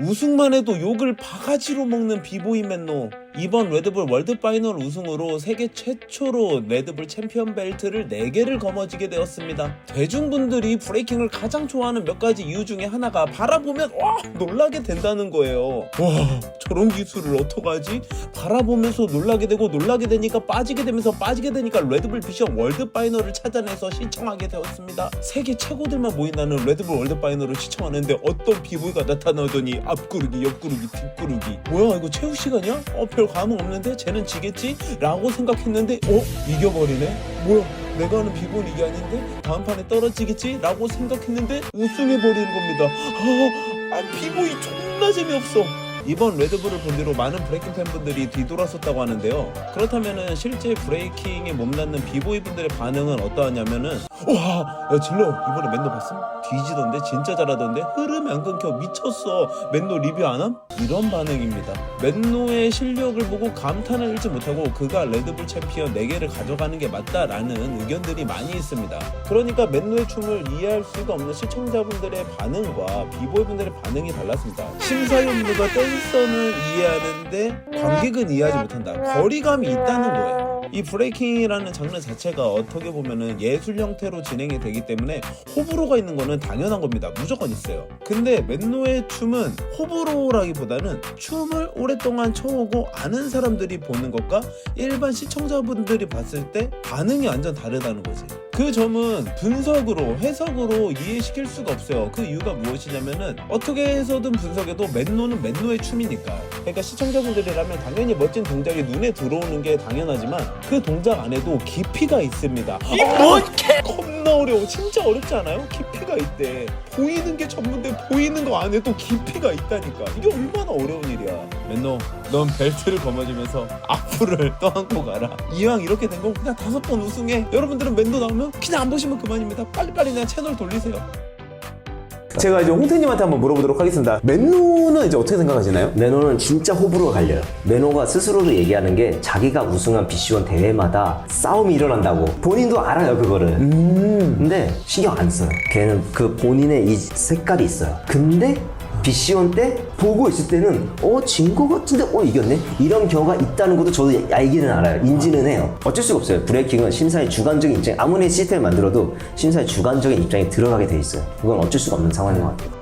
우승만 해도 욕을 바가지로 먹는 비보이 맨노. 이번 레드불 월드 파이널 우승으로 세계 최초로 레드불 챔피언 벨트를 4개를 거머쥐게 되었습니다. 대중분들이 브레이킹을 가장 좋아하는 몇 가지 이유 중에 하나가 바라보면 와 놀라게 된다는 거예요. 와 저런 기술을 어떡하지? 바라보면서 놀라게 되고 놀라게 되니까 빠지게 되면서 빠지게 되니까 레드불 비션 월드 파이널을 찾아내서 시청하게 되었습니다. 세계 최고들만 모인다는 레드불 월드 파이널을 시청하는데 어떤 비보이가 나타나더니 앞구르기 옆구르기 뒷구르기 뭐야 이거 최후 시간이야? 어 별 감흥 없는데 쟤는 지겠지? 라고 생각했는데 어? 이겨버리네? 뭐야 내가 하는 비보는 이게 아닌데? 다음 판에 떨어지겠지? 라고 생각했는데 우승해버리는 겁니다 아, 아 비보이 존나 재미없어 이번 레드불을 본 뒤로 많은 브레이킹 팬분들이 뒤돌아섰다고 하는데요. 그렇다면은 실제 브레이킹에 몸담는 비보이 분들의 반응은 어떠하냐면은 와, 야 질러 이번에 맨노 봤음? 뒤지던데 진짜 잘하던데 흐름이 안 끊겨 미쳤어. 맨노 리뷰 안 함? 이런 반응입니다. 맨노의 실력을 보고 감탄을 잃지 못하고 그가 레드불 챔피언 4개를 가져가는 게 맞다라는 의견들이 많이 있습니다. 그러니까 맨노의 춤을 이해할 수가 없는 시청자분들의 반응과 비보이 분들의 반응이 달랐습니다. 심사위원들과 댄서는 이해하는데 관객은 이해하지 못한다. 거리감이 있다는 거예요. 이 브레이킹이라는 장르 자체가 어떻게 보면은 예술 형태로 진행이 되기 때문에 호불호가 있는 거는 당연한 겁니다. 무조건 있어요. 근데 맨노의 춤은 호불호라기보다는 춤을 오랫동안 춰오고 아는 사람들이 보는 것과 일반 시청자분들이 봤을 때 반응이 완전 다르다는 거지. 그 점은 분석으로 해석으로 이해시킬 수가 없어요. 그 이유가 무엇이냐면은 어떻게 해서든 분석해도 맨노는 맨노의 춤이니까. 그러니까 시청자분들이라면 당연히 멋진 동작이 눈에 들어오는 게 당연하지만 그 동작 안에도 깊이가 있습니다. 이뭔 개! 겁나 어려워. 진짜 어렵지 않아요? 깊이가 있대. 보이는 게 전부인데 보이는 거 안에도 깊이가 있다니까. 이게 얼마나 어려운 일이야. 맨노, 넌 벨트를 거머쥐면서 악플을 떠안고 가라. 이왕 이렇게 된거 그냥 다섯 번 우승해. 여러분들은 맨노 나오면 그냥 안 보시면 그만입니다. 빨리빨리 그냥 채널 돌리세요. 제가 이제 홍태님한테 한번 물어보도록 하겠습니다. 맨노는 이제 어떻게 생각하시나요? 매노는 진짜 호불호가 갈려요. 매노가 스스로도 얘기하는 게 자기가 우승한 BC1 대회마다 싸움이 일어난다고. 본인도 알아요, 그거를. 근데 신경 안 써요. 걔는 그 본인의 이 색깔이 있어요. 근데 BC1 때 보고 있을 때는 어, 진거 같은데 어, 이겼네? 이런 경우가 있다는 것도 저도 알기는 알아요. 인지는 해요. 어쩔 수가 없어요. 브레이킹은 심사의 주관적인 입장, 아무리 시스템을 만들어도 심사의 주관적인 입장이 들어가게 돼 있어요. 그건 어쩔 수가 없는 상황인 것 같아요.